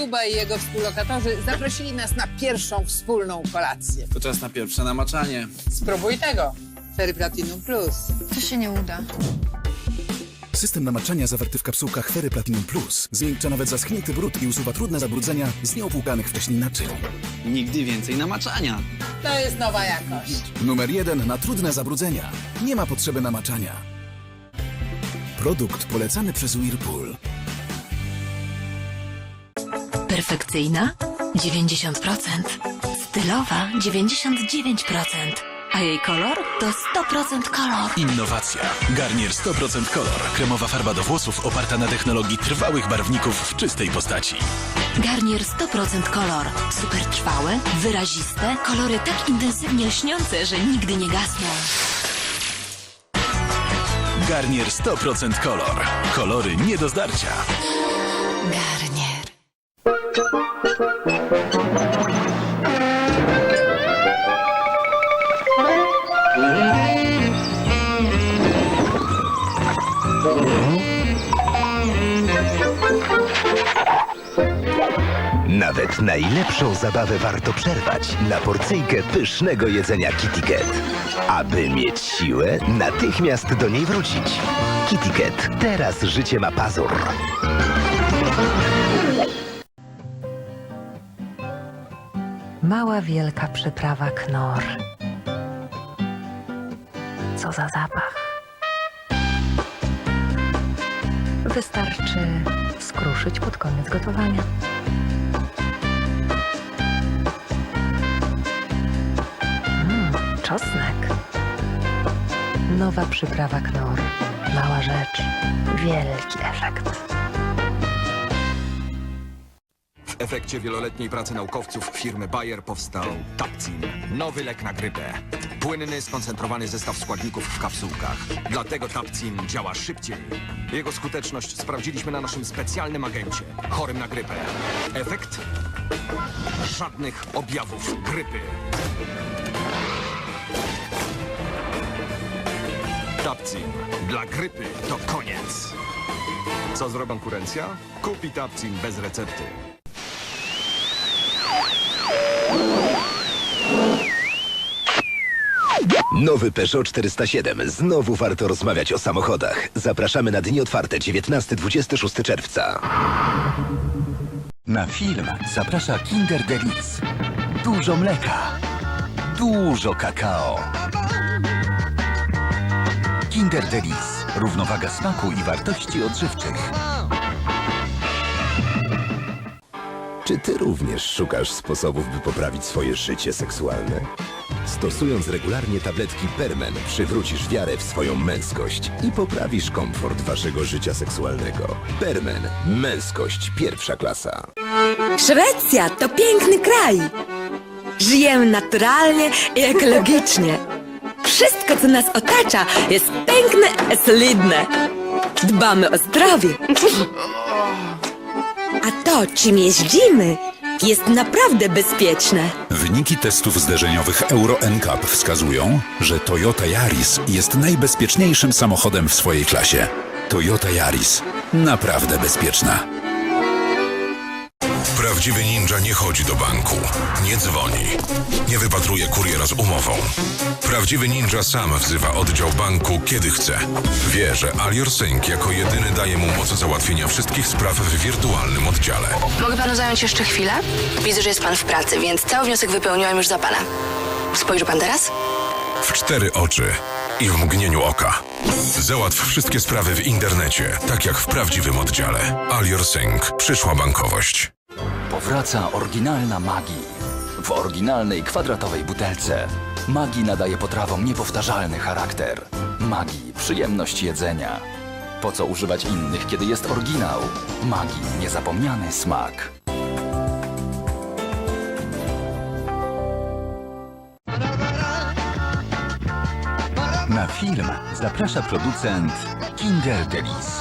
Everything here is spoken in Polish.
Kuba i jego współlokatorzy zaprosili nas na pierwszą wspólną kolację. To czas na pierwsze namaczanie. Spróbuj tego. Ferry Platinum Plus. To się nie uda. System namaczania zawarty w kapsułkach Fery Platinum Plus zmiękcza nawet zaschnięty brud i usuwa trudne zabrudzenia z nieopłukanych wcześniej naczyń. Nigdy więcej namaczania. To jest nowa jakość. Numer jeden na trudne zabrudzenia. Nie ma potrzeby namaczania. Produkt polecany przez Whirlpool. Perfekcyjna 90%, stylowa 99%, a jej kolor to 100% kolor. Innowacja. Garnier 100% Color. Kremowa farba do włosów oparta na technologii trwałych barwników w czystej postaci. Garnier 100% kolor. Super trwałe, wyraziste, kolory tak intensywnie lśniące, że nigdy nie gasną. Garnier 100% Color. Kolory nie do zdarcia. Garnier. Nawet najlepszą zabawę warto przerwać na porcyjkę pysznego jedzenia KittyCat. Aby mieć siłę, natychmiast do niej wrócić. KittyCat, teraz życie ma pazur. Mała wielka przyprawa knor. Co za zapach. Wystarczy skruszyć pod koniec gotowania. Mmm, czosnek. Nowa przyprawa knor. Mała rzecz, wielki efekt. W efekcie wieloletniej pracy naukowców firmy Bayer powstał Tapcin, nowy lek na grypę. Płynny, skoncentrowany zestaw składników w kapsułkach. Dlatego Tapcin działa szybciej. Jego skuteczność sprawdziliśmy na naszym specjalnym agencie, chorym na grypę. Efekt? Żadnych objawów grypy. Tapcin. Dla grypy to koniec. Co zrobi konkurencja? Kupi Tapcin bez recepty. Nowy Peugeot 407. Znowu warto rozmawiać o samochodach. Zapraszamy na dni otwarte 19-26 czerwca. Na film zaprasza Kinder Delice. Dużo mleka, dużo kakao. Kinder Delice. Równowaga smaku i wartości odżywczych. Czy ty również szukasz sposobów, by poprawić swoje życie seksualne? Stosując regularnie tabletki Permen, przywrócisz wiarę w swoją męskość i poprawisz komfort waszego życia seksualnego. Permen. Męskość pierwsza klasa. Szwecja to piękny kraj. Żyjemy naturalnie i ekologicznie. Wszystko, co nas otacza, jest piękne i solidne. Dbamy o zdrowie. A to, czym jeździmy, jest naprawdę bezpieczne. Wyniki testów zderzeniowych Euro NCAP wskazują, że Toyota Yaris jest najbezpieczniejszym samochodem w swojej klasie. Toyota Yaris. Naprawdę bezpieczna. Prawdziwy ninja nie chodzi do banku, nie dzwoni, nie wypatruje kuriera z umową. Prawdziwy ninja sam wzywa oddział banku, kiedy chce. Wie, że Alior Sync jako jedyny daje mu moc załatwienia wszystkich spraw w wirtualnym oddziale. Mogę panu zająć jeszcze chwilę? Widzę, że jest pan w pracy, więc cały wniosek wypełniłam już za pana. Spojrzy pan teraz? W cztery oczy i w mgnieniu oka. Załatw wszystkie sprawy w internecie, tak jak w prawdziwym oddziale. Alior Sync. Przyszła bankowość. Powraca oryginalna magii. W oryginalnej kwadratowej butelce. Magii nadaje potrawom niepowtarzalny charakter. Magii przyjemność jedzenia. Po co używać innych, kiedy jest oryginał? Magii niezapomniany smak. Na film zaprasza producent Kinder Delice.